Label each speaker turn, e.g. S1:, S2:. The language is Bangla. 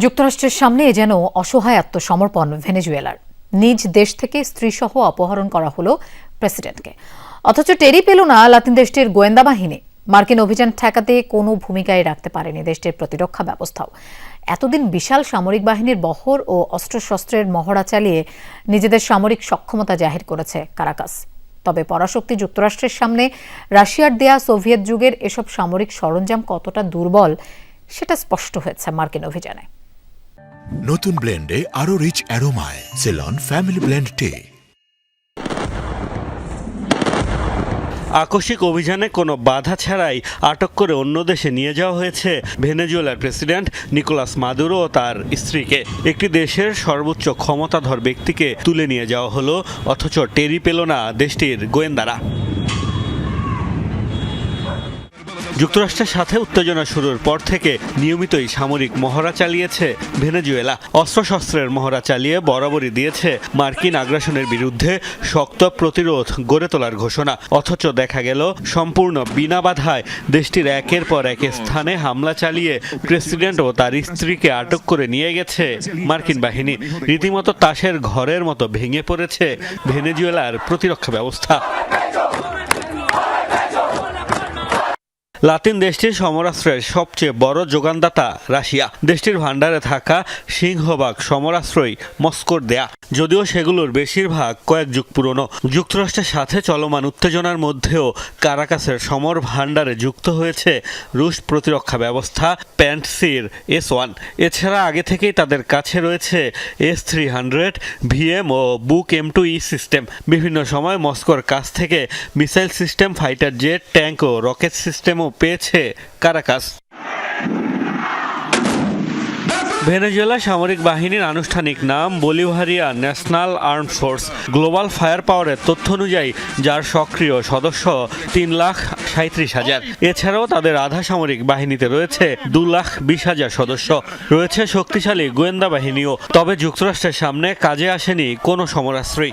S1: যুক্তরাষ্ট্রের সামনে এ যেন অসহায় আত্মসমর্পণ ভেনেজুয়েলার। নিজ দেশ থেকে স্ত্রীসহ অপহরণ করা হলো প্রেসিডেন্টকে। অথচ টেরি পেল না লাতিন দেশটির গোয়েন্দা বাহিনী। মার্কিন অভিযান ঠেকাতে কোনো ভূমিকায় রাখতে পারেনি দেশটির প্রতিরক্ষা ব্যবস্থাও। এতদিন বিশাল সামরিক বাহিনীর বহর ও অস্ত্রশস্ত্রের মহড়া চালিয়ে নিজেদের সামরিক সক্ষমতা জাহির করেছে কারাকাস। তবে পরাশক্তি যুক্তরাষ্ট্রের সামনে রাশিয়ার দেয়া সোভিয়েত যুগের এসব সামরিক সরঞ্জাম কতটা দুর্বল, সেটা স্পষ্ট হয়েছে মার্কিন অভিযানে।
S2: নতুন ব্লেন্ডে আরও রিচ অ্যারোমায় সেলন ফ্যামিলি ব্লেন্ড টে
S3: আকস্মিক অভিযানে কোনো বাধা ছাড়াই আটক করে অন্য দেশে নিয়ে যাওয়া হয়েছে ভেনেজুয়েলার প্রেসিডেন্ট নিকোলাস মাদুরো ও তার স্ত্রীকে। একটি দেশের সর্বোচ্চ ক্ষমতাধর ব্যক্তিকে তুলে নিয়ে যাওয়া হলো, অথচ টেরি পেল না দেশটির গোয়েন্দারা। যুক্তরাষ্ট্রের সাথে উত্তেজনা শুরুর পর থেকে নিয়মিতই সামরিক মহড়া চালিয়েছে ভেনেজুয়েলা। অস্ত্রশস্ত্রের মহড়া চালিয়ে বরাবরই দিয়েছে মার্কিন আগ্রাসনের বিরুদ্ধে শক্ত প্রতিরোধ গড়ে তোলার ঘোষণা। অথচ দেখা গেল, সম্পূর্ণ বিনা বাধায় দেশটির একের পর এক স্থানে হামলা চালিয়ে প্রেসিডেন্ট ও তার স্ত্রীকে আটক করে নিয়ে গেছে মার্কিন বাহিনী। রীতিমতো তাসের ঘরের মতো ভেঙে পড়েছে ভেনেজুয়েলার প্রতিরক্ষা ব্যবস্থা। লাতিন দেশটির সমরাস্ত্রের সবচেয়ে বড় যোগানদাতা রাশিয়া। দেশটির ভান্ডারে থাকা সিংহভাগ সমরাস্ত্রই মস্কোর দেয়া। যদিও সেগুলোর বেশিরভাগ কয়েক যুগ পুরনো। যুক্তরাষ্ট্রের সাথে চলমান উত্তেজনার মধ্যেও কারাকাসের সমর ভান্ডারে যুক্ত হয়েছে রুশ প্রতিরক্ষা ব্যবস্থা প্যান্টসির এস ওয়ান। এছাড়া আগে থেকেই তাদের কাছে রয়েছে এস থ্রি হান্ড্রেড, ভিএম ও Buk M two E system. বিভিন্ন সময় মস্কোর কাছ থেকে missile system, fighter jet, tank ও রকেট সিস্টেমও পেয়েছে কারাকাস। ভেনেজুয়েলা সামরিক বাহিনীর আনুষ্ঠানিক নাম Bolivarian national arm force global fire পাওয়ারের তথ্য অনুযায়ী যার সক্রিয় সদস্য তিন লাখ সাঁত্রিশ হাজার। এছাড়াও তাদের আধা সামরিক বাহিনীতে রয়েছে দু লাখ বিশ হাজার সদস্য। রয়েছে শক্তিশালী গোয়েন্দা বাহিনীও। তবে যুক্তরাষ্ট্রের সামনে কাজে আসেনি কোনো সমরাস্ত্রই